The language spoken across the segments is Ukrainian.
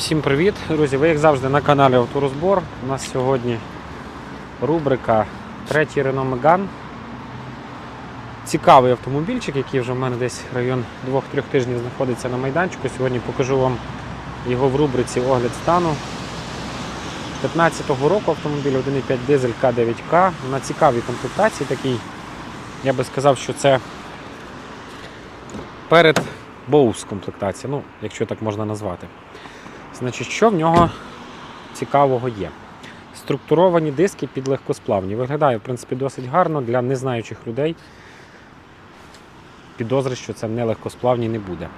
Всім привіт, друзі! Ви як завжди на каналі Авторозбор. У нас сьогодні рубрика третій Renault Megane. Цікавий автомобільчик, який вже в мене десь район 2-3 тижнів знаходиться на майданчику. Сьогодні покажу вам його в рубриці Огляд стану. 15-го року автомобіль 1.5 дизель К9К на цікавій комплектації такий. Я би сказав, що це перед Боус комплектація, ну, якщо так можна назвати. Значить, що в нього цікавого є? Структуровані диски під легкосплавні. Виглядає, в принципі, досить гарно для незнаючих людей. Підозри, що це не легкосплавні не буде.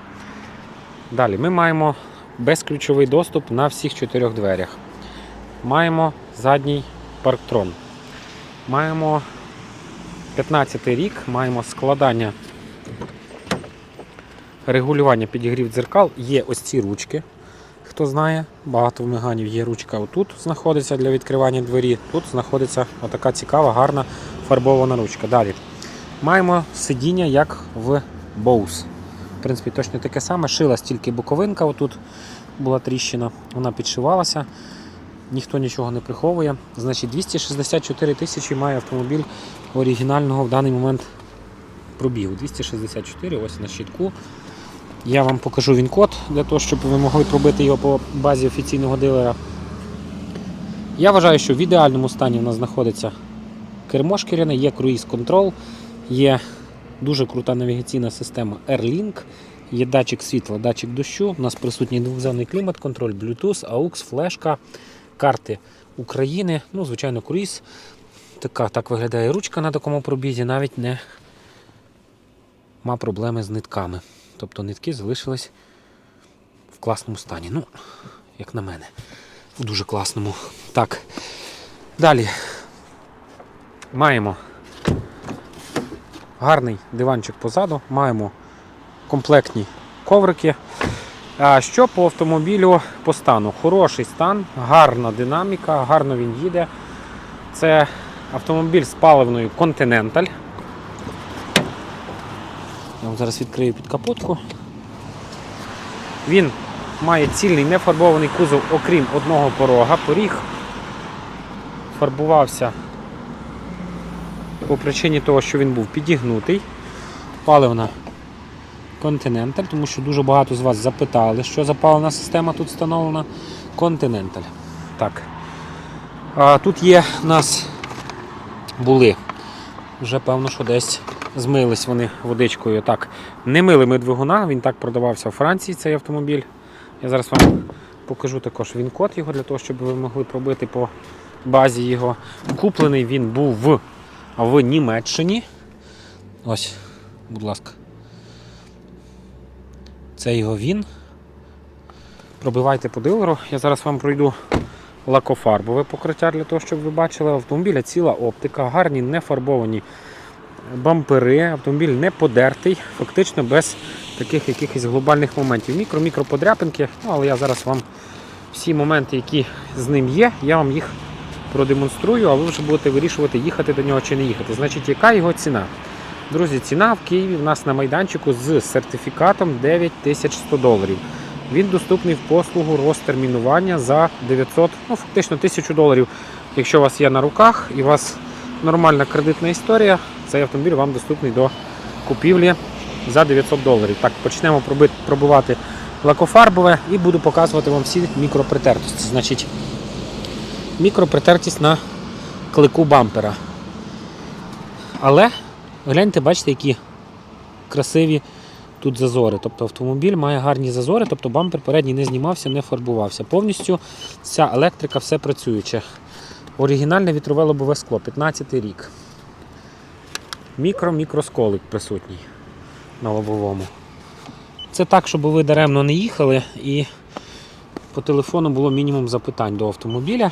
Далі ми маємо безключовий доступ на всіх чотирьох дверях. Маємо задній парктрон. Маємо 15 рік, маємо складання регулювання підігрів дзеркал. Є ось ці ручки. Хто знає, багато в є ручка отут знаходиться для відкривання двері. Тут знаходиться отака цікава, гарна фарбована ручка. Далі маємо сидіння, як в Bose. В принципі, точно таке саме. Шилась тільки боковинка, отут була тріщина, вона підшивалася. Ніхто нічого не приховує. Значить, 264 тисячі має автомобіль оригінального в даний момент пробігу. 264, ось на щитку. Я вам покажу він код для того, щоб ви могли пробити його по базі офіційного дилера. Я вважаю, що в ідеальному стані в нас знаходиться кермо шкіряне, є круїз контрол, є дуже крута навігаційна система AirLink, є датчик світла, датчик дощу. У нас присутній двохзонний клімат-контроль, Bluetooth, AUX, флешка, карти України, ну, звичайно, круїз. Така так виглядає ручка на такому пробізі, навіть не мав проблеми з нитками. Тобто нитки залишились в класному стані. Ну, як на мене, в дуже класному. Так. Далі маємо гарний диванчик позаду, маємо комплектні коврики. А що по автомобілю по стану? Хороший стан, гарна динаміка, гарно він їде. Це автомобіль з паливною Continental. Я вам зараз відкрию під капотку. Він має цільний нефарбований кузов, окрім одного порога. Поріг фарбувався по причині того, що він був підігнутий. Паливна Continental, тому що дуже багато з вас запитали, що за паливна система тут встановлена. Continental. Так. А, тут є у нас були вже певно, що десь змились вони водичкою. Так, не мили ми двигуна, він так продавався в Франції цей автомобіль. Я зараз вам покажу також він код його для того, щоб ви могли пробити по базі його. Куплений він був в, в Німеччині. Ось, будь ласка. Це його він. Пробивайте по дилеру. Я зараз вам пройду лакофарбове покриття для того, щоб ви бачили. Автомобіля ціла оптика, гарні нефарбовані бампери, автомобіль не подертий, фактично без таких якихось глобальних моментів. Мікро-мікро подряпинки, ну, але я зараз вам всі моменти, які з ним є, я вам їх продемонструю, а ви вже будете вирішувати, їхати до нього чи не їхати. Значить, яка його ціна? Друзі, ціна в Києві в нас на майданчику з сертифікатом 9100 доларів. Він доступний в послугу розтермінування за 900, ну фактично 1000 доларів. Якщо у вас є на руках і у вас нормальна кредитна історія, цей автомобіль вам доступний до купівлі за 900 доларів. Так, почнемо пробувати лакофарбове і буду показувати вам всі мікропритертості. Значить, мікропритертість на клику бампера. Але гляньте, бачите, які красиві тут зазори. Тобто автомобіль має гарні зазори, тобто бампер передній не знімався, не фарбувався. Повністю ця електрика все працююче. Оригінальне вітрове лобове скло, 15 рік. Мікро-мікросколик присутній на лобовому. Це так, щоб ви даремно не їхали і по телефону було мінімум запитань до автомобіля.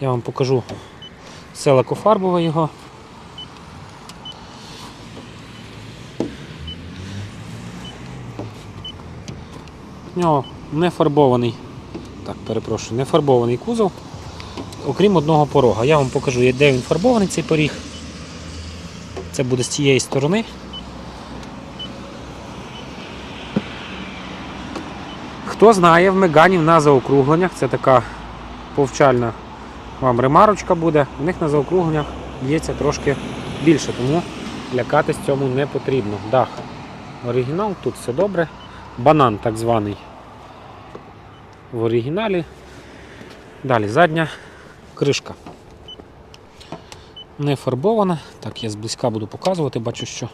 Я вам покажу все лакофарбове його. В нього не фарбований, так, перепрошую, не фарбований кузов, окрім одного порога. Я вам покажу, де він фарбований цей поріг. Це буде з цієї сторони. Хто знає, в Меганів на заокругленнях, це така повчальна вам ремарочка буде, у них на заокругленнях б'ється трошки більше, тому лякатись цьому не потрібно. Дах оригінал, тут все добре. Банан так званий в оригіналі. Далі задня кришка. Не фарбована. Так, я зблизька буду показувати, бачу, що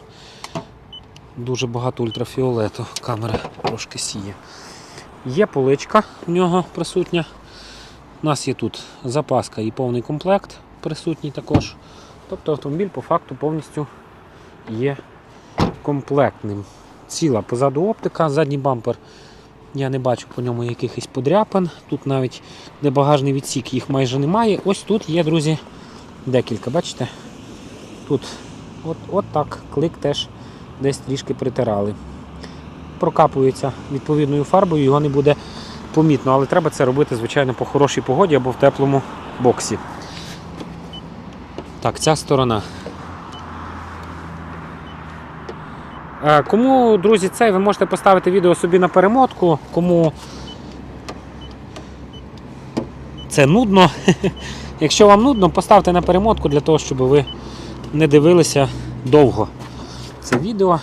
дуже багато ультрафіолету. Камера трошки сіє. Є поличка в нього присутня. У нас є тут запаска і повний комплект присутній також. Тобто автомобіль по факту повністю є комплектним. Ціла позаду оптика, задній бампер. Я не бачу по ньому якихось подряпин. Тут навіть де багажний відсік їх майже немає. Ось тут є, друзі, декілька. Бачите? Тут от, от так клик теж десь трішки притирали. Прокапується відповідною фарбою, його не буде помітно, але треба це робити, звичайно, по хорошій погоді або в теплому боксі. Так, ця сторона. Кому, друзі, цей ви можете поставити відео собі на перемотку, кому це нудно. Якщо вам нудно, поставте на перемотку для того, щоб ви не дивилися довго це відео.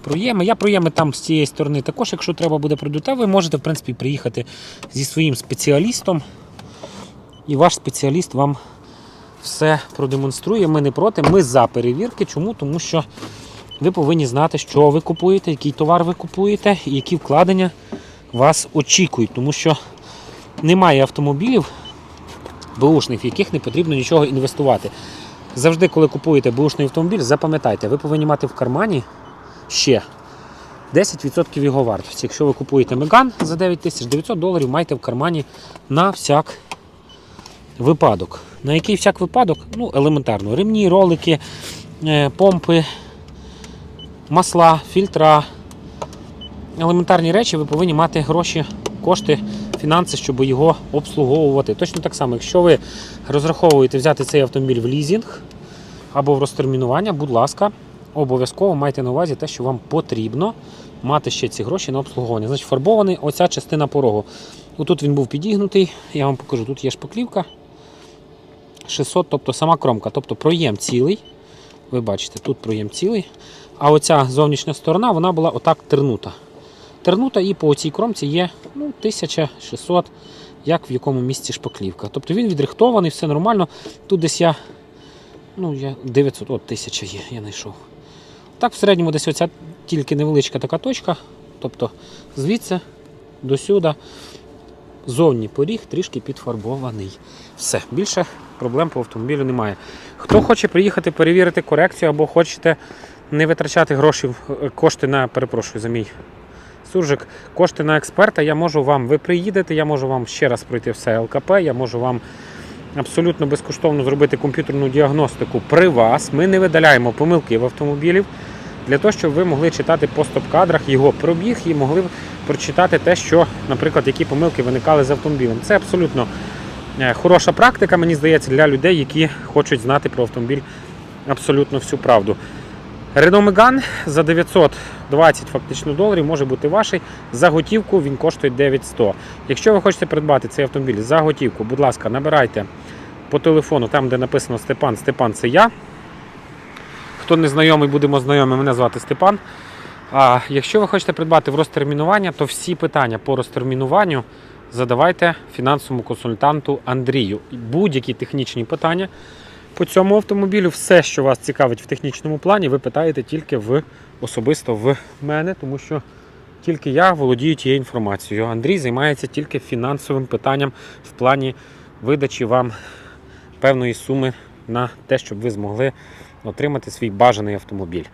Проєми. Я проєми там з цієї сторони також, якщо треба буде продута, ви можете в принципі приїхати зі своїм спеціалістом. І ваш спеціаліст вам все продемонструє. Ми не проти, ми за перевірки. Чому? Тому що ви повинні знати, що ви купуєте, який товар ви купуєте і які вкладення вас очікують. Тому що немає автомобілів бушних, в яких не потрібно нічого інвестувати. Завжди, коли купуєте бушний автомобіль, запам'ятайте, ви повинні мати в кармані ще 10% його вартості. Якщо ви купуєте Меган за 9900 доларів, майте в кармані на всяк випадок. На який всяк випадок? Ну, елементарно. Ремні, ролики, е, помпи, масла, фільтра. Елементарні речі, ви повинні мати гроші, кошти, фінанси, щоб його обслуговувати. Точно так само, якщо ви розраховуєте взяти цей автомобіль в лізінг або в розтермінування, будь ласка, обов'язково майте на увазі те, що вам потрібно мати ще ці гроші на обслуговування. Значить, фарбований оця частина порогу. Отут він був підігнутий, я вам покажу, тут є шпаклівка. 600, тобто сама кромка, тобто проєм цілий. Ви бачите, тут проєм цілий. А оця зовнішня сторона вона була отак тернута. Тернута і по цій кромці є ну, 1600, як в якому місці шпаклівка. Тобто він відрихтований, все нормально. Тут десь я, ну, я 900, от 1000 є, я знайшов. Так, в середньому десь оця тільки невеличка така точка. Тобто звідси до сюди зовні поріг трішки підфарбований. Все, більше проблем по автомобілю немає. Хто хоче приїхати перевірити корекцію або хочете не витрачати гроші, е, кошти на, перепрошую за мій суржик, кошти на експерта, я можу вам, ви приїдете, я можу вам ще раз пройти все ЛКП, я можу вам абсолютно безкоштовно зробити комп'ютерну діагностику при вас. Ми не видаляємо помилки в автомобілів для того, щоб ви могли читати по стоп-кадрах його пробіг і могли прочитати те, що, наприклад, які помилки виникали з автомобілем. Це абсолютно е, хороша практика, мені здається, для людей, які хочуть знати про автомобіль абсолютно всю правду. Renault Megane за 920 фактично доларів може бути ваш. За готівку він коштує 9100. Якщо ви хочете придбати цей автомобіль за готівку, будь ласка, набирайте по телефону, там де написано Степан. Степан це я. Хто не знайомий, будемо знайомі, мене звати Степан. А якщо ви хочете придбати в розтермінування, то всі питання по розтермінуванню задавайте фінансовому консультанту Андрію. Будь-які технічні питання по цьому автомобілю, все, що вас цікавить в технічному плані, ви питаєте тільки в особисто в мене, тому що тільки я володію тією інформацією. Андрій займається тільки фінансовим питанням в плані видачі вам певної суми на те, щоб ви змогли отримати свій бажаний автомобіль.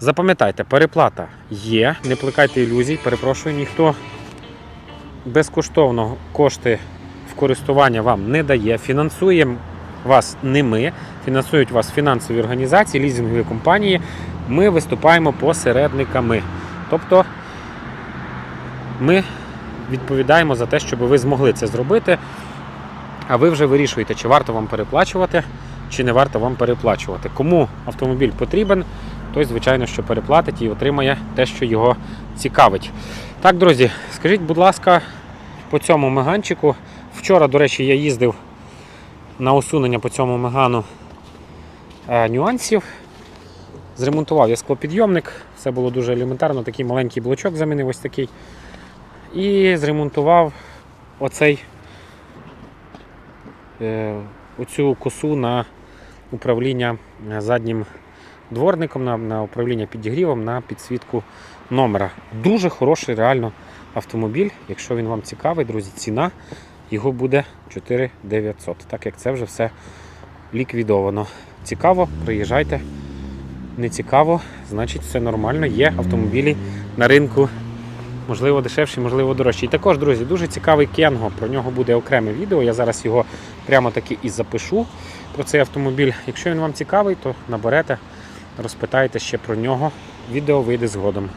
Запам'ятайте, переплата є, не плекайте ілюзій, перепрошую, ніхто безкоштовно кошти в користування вам не дає. Фінансуємо вас не ми, фінансують вас фінансові організації, лізингові компанії. Ми виступаємо посередниками. Тобто ми відповідаємо за те, щоб ви змогли це зробити. А ви вже вирішуєте, чи варто вам переплачувати, чи не варто вам переплачувати. Кому автомобіль потрібен, той, звичайно, що переплатить і отримає те, що його цікавить. Так, друзі, скажіть, будь ласка, по цьому меганчику. Вчора, до речі, я їздив на усунення по цьому мегану е, нюансів. Зремонтував я склопідйомник, все було дуже елементарно, такий маленький блочок замінив ось такий. І зремонтував оцей е, оцю косу на управління е, заднім дворником, на, на управління підігрівом, на підсвітку номера. Дуже хороший реально автомобіль. Якщо він вам цікавий, друзі, ціна його буде 4900, так як це вже все ліквідовано. Цікаво, приїжджайте. Не цікаво, значить все нормально. Є автомобілі на ринку, можливо, дешевші, можливо, дорожчі. І також, друзі, дуже цікавий Кенго. Про нього буде окреме відео. Я зараз його прямо таки і запишу про цей автомобіль. Якщо він вам цікавий, то наберете, розпитайте ще про нього. Відео вийде згодом.